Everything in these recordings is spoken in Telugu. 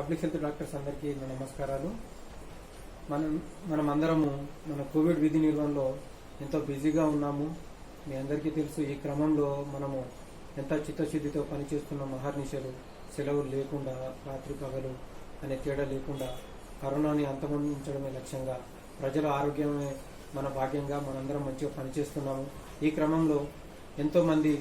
పబ్లిక్ హెల్త్ డాక్టర్స్ అందరికీ నా నమస్కారాలు. మనం మనం అందరము మన కోవిడ్ విధి నిర్వహణలో ఎంతో బిజీగా ఉన్నాము. మీ అందరికీ తెలుసు ఈ క్రమంలో మనము ఎంత చిత్తశుద్ధితో పనిచేస్తున్న మహర్నిషలు సెలవులు లేకుండా రాత్రి పగలు అనే తేడా లేకుండా కరోనాని అంతమొందించడమే లక్ష్యంగా ప్రజల ఆరోగ్యమే మన భాగ్యంగా మనందరం మంచిగా పనిచేస్తున్నాము. ఈ క్రమంలో ఎంతోమంది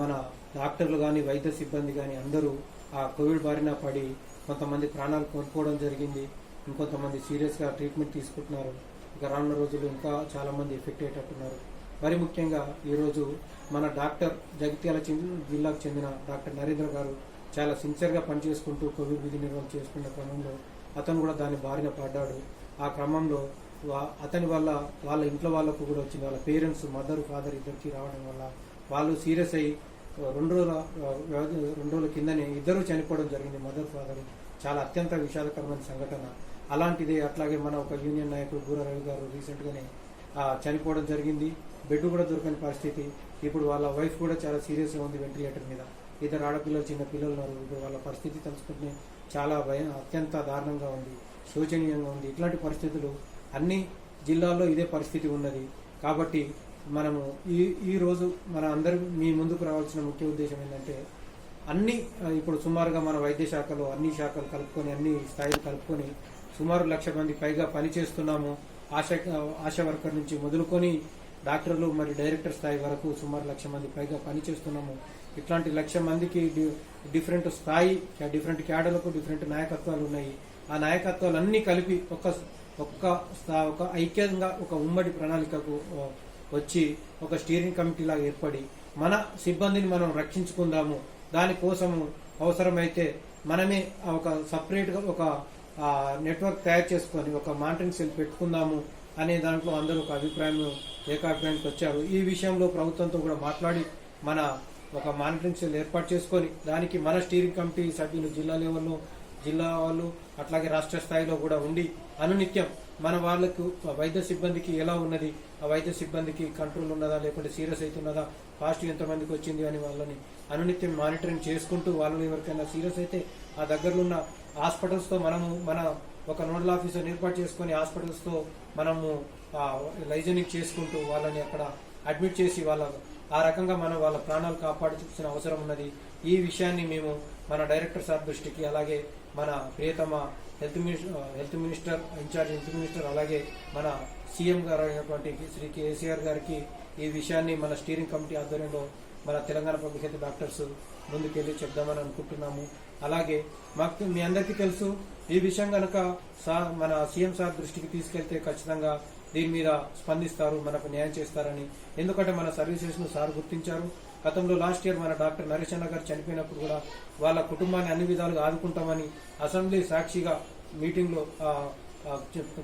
మన డాక్టర్లు కానీ వైద్య సిబ్బంది కానీ అందరూ ఆ కోవిడ్ బారిన పడి కొంతమంది ప్రాణాలు కోల్పోవడం జరిగింది. ఇంకొంతమంది సీరియస్గా ట్రీట్మెంట్ తీసుకుంటున్నారు. ఇక రానున్న రోజులు ఇంకా చాలామంది ఎఫెక్ట్ అయ్యేటట్టున్నారు. మరి ముఖ్యంగా ఈరోజు మన డాక్టర్ జగిత్యాల జిల్లాకు చెందిన డాక్టర్ నరేంద్ర గారు చాలా సిన్సియర్గా పనిచేసుకుంటూ కోవిడ్ విధి నిర్వహణ చేసుకున్న క్రమంలో అతను కూడా దాని బారిన పడ్డాడు. ఆ క్రమంలో వా- అతని వల్ల వాళ్ళ ఇంట్లో వాళ్ళకు కూడా వచ్చింది వాళ్ళ పేరెంట్స్ మదర్ ఫాదర్ ఇద్దరికి రావడం వల్ల వాళ్ళు సీరియస్ అయ్యి రెండు రోజుల వ్యవధి రెండు రోజుల కిందనే ఇద్దరు చనిపోవడం జరిగింది. Mother father. చాలా అత్యంత విషాదకరమైన సంఘటన. అలాంటిదే అట్లాగే మన ఒక యూనియన్ నాయకుడు బూర రవి గారు రీసెంట్గానే చనిపోవడం జరిగింది. బెడ్ కూడా దొరకని పరిస్థితి. ఇప్పుడు వాళ్ళ వైఫ్ కూడా చాలా సీరియస్గా ఉంది వెంటిలేటర్ మీద. ఇద్దరు ఆడపిల్లలు చిన్న పిల్లలు ఉన్నారు. ఇప్పుడు వాళ్ళ పరిస్థితి తలుచుకుంటే చాలా భయం అత్యంత దారుణంగా ఉంది శోచనీయంగా ఉంది. ఇట్లాంటి పరిస్థితులు అన్ని జిల్లాల్లో ఇదే పరిస్థితి ఉన్నది. కాబట్టి మనము ఈ ఈ రోజు మన అందరూ మీ ముందుకు రావాల్సిన ముఖ్య ఉద్దేశం ఏంటంటే అన్ని ఇప్పుడు సుమారుగా మన వైద్య శాఖలో అన్ని శాఖలు కలుపుకొని అన్ని స్థాయిలు కలుపుకొని సుమారు లక్ష మంది పైగా పని చేస్తున్నాము ఆశా ఆశా వర్కర్ నుంచి మొదలుకొని డాక్టర్లు మరియు డైరెక్టర్ స్థాయి వరకు సుమారు లక్ష మంది పైగా పనిచేస్తున్నాము. ఇట్లాంటి లక్ష మందికి డిఫరెంట్ స్థాయి డిఫరెంట్ క్యాడర్లకు డిఫరెంట్ నాయకత్వాలు ఉన్నాయి. ఆ నాయకత్వాలన్నీ కలిపి ఒక ఒక్క ఒక ఐక్యంగా ఒక ఉమ్మడి ప్రణాళికకు వచ్చి ఒక స్టీరింగ్ కమిటీలాగా ఏర్పడి మన సిబ్బందిని మనం రక్షించుకుందాము. దానికోసము అవసరమైతే మనమే ఒక సపరేట్గా ఒక నెట్వర్క్ తయారు చేసుకొని ఒక మానిటరింగ్ సెల్ పెట్టుకుందాము అనే దాంట్లో అందరూ ఒక అభిప్రాయం ఏకాభిప్రాయానికి వచ్చారు. ఈ విషయంలో ప్రభుత్వంతో కూడా మాట్లాడి మన ఒక మానిటరింగ్ సెల్ ఏర్పాటు చేసుకొని దానికి మన స్టీరింగ్ కమిటీ సభ్యులు జిల్లా లెవెల్లో జిల్లా వాళ్ళు అట్లాగే రాష్ట్ర స్థాయిలో కూడా ఉండి అనునిత్యం మన వాళ్ళకు వైద్య సిబ్బందికి ఎలా ఉన్నది? ఆ వైద్య సిబ్బందికి కంట్రోల్ ఉన్నదా? లేకుంటే సీరియస్ అవుతున్నదా పాజిటివ్ ఎంతమందికి వచ్చింది అని వాళ్ళని అనునిత్యం మానిటరింగ్ చేసుకుంటూ వాళ్ళని ఎవరికైనా సీరియస్ అయితే ఆ దగ్గరలో ఉన్న హాస్పిటల్స్తో మనము మన ఒక నోడల్ ఆఫీసర్ ఏర్పాటు చేసుకుని హాస్పిటల్స్తో మనము లైజనింగ్ చేసుకుంటూ వాళ్ళని అక్కడ అడ్మిట్ చేసి వాళ్ళ ఆ రకంగా మనం వాళ్ళ ప్రాణాలు కాపాడాల్సిన అవసరం ఉన్నది. ఈ విషయాన్ని మేము మన డైరెక్టర్ సార్ దృష్టికి అలాగే మన ప్రియతమ health minister health minister in-charge health minister అలాగే మన సీఎం గారు అయినటువంటి శ్రీ కేసీఆర్ గారికి ఈ విషయాన్ని మన స్టీరింగ్ కమిటీ ఆధ్వర్యంలో మన తెలంగాణ పబ్లిక్ హెల్త్ డాక్టర్స్ ముందుకెళ్ళి చెప్దామని అనుకుంటున్నాము. అలాగే మాకు మీ అందరికీ తెలుసు ఈ విషయం కనుక సార్ మన సీఎం సార్ దృష్టికి తీసుకెళ్తే ఖచ్చితంగా దీని మీద స్పందిస్తారు మనకు న్యాయం చేస్తారని. ఎందుకంటే మన సర్వీసెస్ను సార్ గుర్తించారు. గతంలో లాస్ట్ ఇయర్ మన డాక్టర్ నరేష్ అన్న గారు చనిపోయినప్పుడు కూడా వాళ్ళ కుటుంబాన్ని అన్ని విధాలుగా ఆదుకుంటామని అసెంబ్లీ సాక్షిగా మీటింగ్లో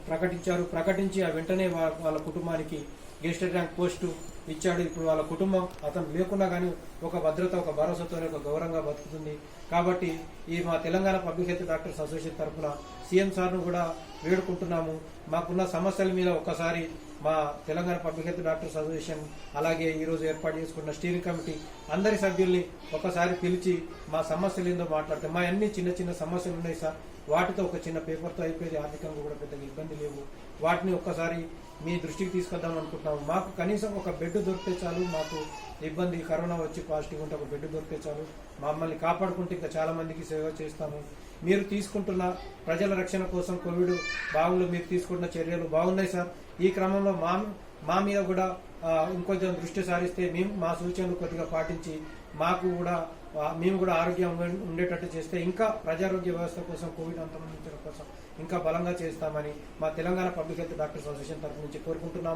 ప్రకటించారు. ప్రకటించి ఆ వెంటనే వాళ్ళ కుటుంబానికి గెస్టెడ్ ర్యాంక్ పోస్టు ఇచ్చాడు. ఇప్పుడు వాళ్ళ కుటుంబం అతను లేకున్నా కానీ ఒక భద్రత ఒక భరోసాతో ఒక గౌరవంగా బతుకుతుంది. కాబట్టి ఈ మా Telangana public health doctors association తరఫున సీఎం సార్ను కూడా వేడుకుంటున్నాము. మాకున్న సమస్యల మీద ఒక్కసారి మా Telangana public health doctors association అలాగే ఈరోజు ఏర్పాటు చేసుకున్న స్టీరింగ్ కమిటీ అందరి సభ్యుల్ని ఒకసారి పిలిచి మా సమస్యలు ఏందో మాట్లాడితే మా అన్ని చిన్న చిన్న సమస్యలు ఉన్నాయి సార్. వాటితో ఒక చిన్న పేపర్తో అయిపోయేది ఆర్థికంగా కూడా పెద్దగా ఇబ్బంది లేవు. వాటిని ఒక్కసారి మీ దృష్టికి తీసుకొద్దాం అనుకుంటున్నాము. మాకు కనీసం ఒక బెడ్ దొరికితే చాలు మాకు ఇబ్బంది కరోనా వచ్చి పాజిటివ్ ఉంటే ఒక బెడ్ దొరికితే చాలు. మమ్మల్ని కాపాడుకుంటే ఇంకా చాలా మందికి సేవ చేస్తాము. మీరు తీసుకుంటున్న ప్రజల రక్షణ కోసం కోవిడ్ బాగులు మీరు తీసుకుంటున్న చర్యలు బాగున్నాయి సార్. ఈ క్రమంలో మా మా మీద కూడా ఇంకొంచెం దృష్టి సారిస్తే మేము మా సూచనలు కొద్దిగా పాటించి మాకు కూడా మేము కూడా ఆరోగ్యం ఉండేటట్టు చేస్తే ఇంకా ప్రజారోగ్య వ్యవస్థ కోసం కోవిడ్ అంతమందించడం కోసం ఇంకా బలంగా చేస్తామని మా Telangana public health doctors association తరఫు నుంచి కోరుకుంటున్నాము.